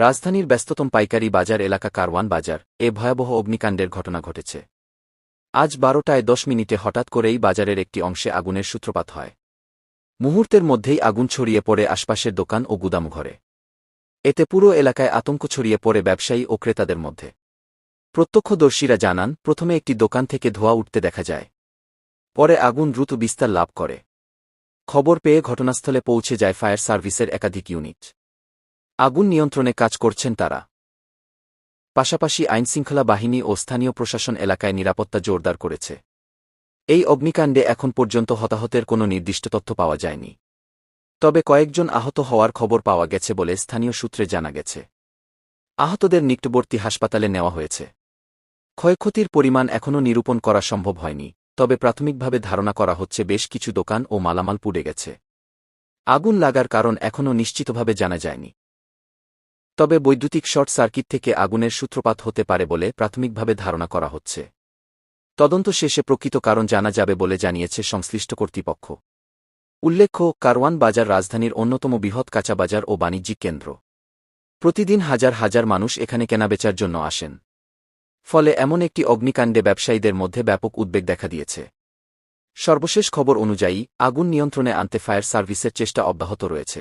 রাজধানীর ব্যস্ততম পাইকারি বাজার এলাকা কারওয়ান বাজার, এ ভয়াবহ অগ্নিকাণ্ডের ঘটনা ঘটেছে। আজ বারোটায় দশ মিনিটে হঠাৎ করেই বাজারের একটি অংশে আগুনের সূত্রপাত হয়। মুহূর্তের মধ্যেই আগুন ছড়িয়ে পড়ে আশপাশের দোকান ও গুদামঘরে এতে পুরো এলাকায় আতঙ্ক ছড়িয়ে পড়ে ব্যবসায়ী ও ক্রেতাদের মধ্যে। প্রত্যক্ষদর্শীরা জানান, প্রথমে একটি দোকান থেকে ধোঁয়া উঠতে দেখা যায়। পরে আগুন দ্রুত বিস্তার লাভ করে। খবর পেয়ে ঘটনাস্থলে পৌঁছে যায় ফায়ার সার্ভিসের একাধিক ইউনিট। আগুন নিয়ন্ত্রণে কাজ করছেন তারা। পাশাপাশি আইনশৃঙ্খলা বাহিনী ও স্থানীয় প্রশাসন এলাকায় নিরাপত্তা জোরদার করেছে। এই অগ্নিকাণ্ডে এখন পর্যন্ত হতাহতের কোনো নির্দিষ্ট তথ্য পাওয়া যায়নি। তবে কয়েকজন আহত হওয়ার খবর পাওয়া গেছে বলে স্থানীয় সূত্রে জানা গেছে। আহতদের নিকটবর্তী হাসপাতালে নেওয়া হয়েছে। ক্ষয়ক্ষতির পরিমাণ এখনও নিরূপণ করা সম্ভব হয়নি, তবে প্রাথমিকভাবে ধারণা করা হচ্ছে বেশ কিছু দোকান ও মালামাল পুড়ে গেছে। আগুন লাগার কারণ এখনও নিশ্চিতভাবে জানা যায়নি। তবে বৈদ্যুতিক শর্ট সার্কিট থেকে আগুনের সূত্রপাত হতে পারে বলে প্রাথমিকভাবে ধারণা করা হচ্ছে। তদন্ত শেষে প্রকৃত কারণ জানা যাবে বলে জানিয়েছে সংশ্লিষ্ট কর্তৃপক্ষ। উল্লেখ্য, কারওয়ান বাজার রাজধানীর অন্যতম বৃহৎ কাঁচাবাজার ও বাণিজ্যিক কেন্দ্র। প্রতিদিন হাজার হাজার মানুষ এখানে কেনাবেচার জন্য আসেন। ফলে এমন একটি অগ্নিকাণ্ডে ব্যবসায়ীদের মধ্যে ব্যাপক উদ্বেগ দেখা দিয়েছে। সর্বশেষ খবর অনুযায়ী, আগুন নিয়ন্ত্রণে আনতে ফায়ার সার্ভিসের চেষ্টা অব্যাহত রয়েছে।